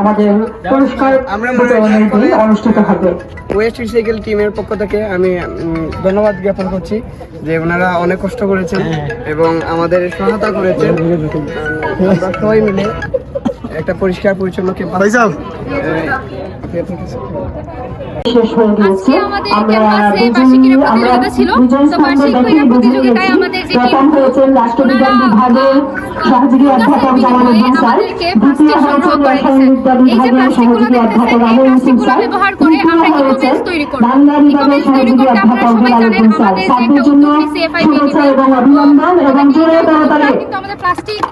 আমাদের পুরস্কার আমরা বিতরণের দিন অনুষ্ঠিত হবে। ওয়েস্ট রিসাইকেল টিমের পক্ষ থেকে আমি ধন্যবাদ জ্ঞাপন করছি যে ওনারা অনেক কষ্ট করেছেন এবং আমাদের সহায়তা করেছেন। সবাই মিলে একটা পরিষ্কার পরিচ্ছন্ন ক্যাম্পাস শেষ হয়ে আজকে আমাদের ক্যাম্পাসে বার্ষিক ক্রীড়া প্রতিযোগিতা ছিল। তো বার্ষিক ক্রীড়া প্রতিযোগিতায় আমাদের যে টিম করে আমরা ইকোবেস তৈরি করব। ইকোবেস তৈরি করতে আপনারা সবাই জানেন কিন্তু প্লাস্টিক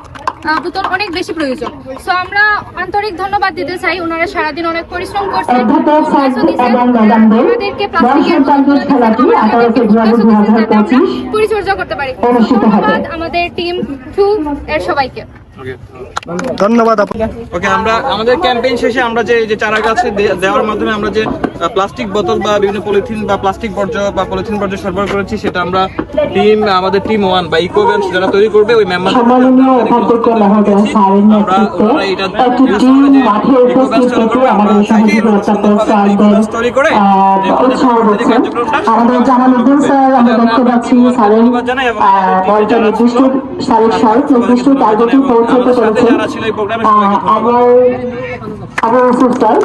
আহ, অনেক বেশি প্রয়োজন। সো আমরা আন্তরিক ধন্যবাদ দিতে চাই ওনারা সারাদিন অনেক পরিশ্রম করছেন। আমাদেরকে প্লাস্টিকের পরিচর্যা করতে পারি। ধন্যবাদ আমাদের টিম টু এর সবাইকে। ধন্যবাদ ওকে আমরা আমাদের ক্যাম্পেইন শেষে আমরা যে যে চারা গাছে দেওয়ার মাধ্যমে আমরা যে প্লাস্টিক বোতল বা বিভিন্ন পলিথিন বা প্লাস্টিক বর্জ্য বা পলিথিন বর্জ্য সরবরাহ করেছি সেটা আমরা টিম আমাদের টিম ওয়ান বা ইকোভেন্স যারা তৈরি করবে ওই মেম্বার টিম মাঠে উপস্থিত থেকে আমাদের জামালউদ্দিন স্যার আমরা দেখতে পাচ্ছি স্যারের বলটা নির্দিষ্ট স্যারের শর্ট নির্দিষ্ট টার্গেটে পৌঁছাতে পেরেছেন আহ, আবার আবার স্যার